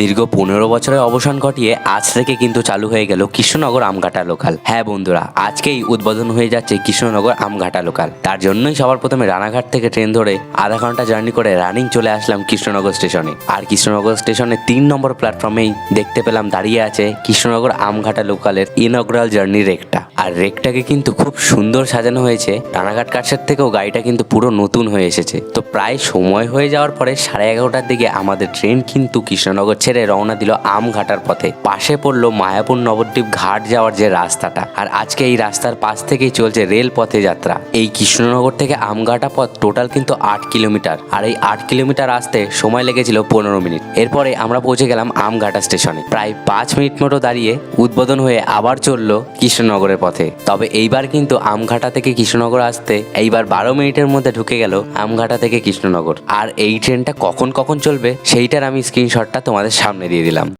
দীর্ঘ পনেরো বছরের অবসান ঘটিয়ে আজ থেকে কিন্তু চালু হয়ে গেল কৃষ্ণনগর আমঘাটা লোকাল হ্যাঁ বন্ধুরা, আজকেই উদ্বোধন হয়ে যাচ্ছে কৃষ্ণনগর আমঘাটা লোকাল তার জন্যই সবার প্রথমে রানাঘাট থেকে ট্রেন ধরে আধা ঘণ্টা জার্নি করে রানিং চলে আসলাম কৃষ্ণনগর স্টেশনে আর কৃষ্ণনগর স্টেশনে তিন নম্বর প্ল্যাটফর্মেই দেখতে পেলাম দাঁড়িয়ে আছে কৃষ্ণনগর আমঘাটা লোকালের ইনগ্রাল জার্নি রেকটা। আর রেকটাকে কিন্তু খুব সুন্দর সাজানো হয়েছে। রানাঘাট কাটসার থেকেও গাড়িটা কিন্তু পুরো নতুন হয়ে এসেছে। তো প্রায় সময় হয়ে যাওয়ার পরে সাড়ে এগারোটার দিকে আমাদের ট্রেন কিন্তু কৃষ্ণনগর ছেড়ে রওনা দিল আমঘাটার পথে। পাশে পড়ল মায়াপুর নবদ্বীপ ঘাট যাওয়ার যে রাস্তাটা। আর আজকে এই রাস্তার পাশ থেকেই চলছে রেল পথে যাত্রা। এই কৃষ্ণনগর থেকে আমঘাটা পথ টোটাল কিন্তু আট কিলোমিটার। আর এই আট কিলোমিটার আসতে সময় লেগেছিল পনেরো মিনিট। এরপরে আমরা পৌঁছে গেলাম আমঘাটা স্টেশনে। প্রায় পাঁচ মিনিট মতো দাঁড়িয়ে উদ্বোধন হয়ে আবার চলল কৃষ্ণনগরের পথে। তবে এইবার কিন্তু আমঘাটা থেকে কৃষ্ণনগর আসতে এইবার বারো মিনিটের মধ্যে ঢুকে গেল আমঘাটা থেকে কৃষ্ণনগর। আর এই ট্রেনটা কখন কখন চলবে সেইটার আমি স্ক্রিনশটটা তোমাদের সামনে দিয়ে দিলাম।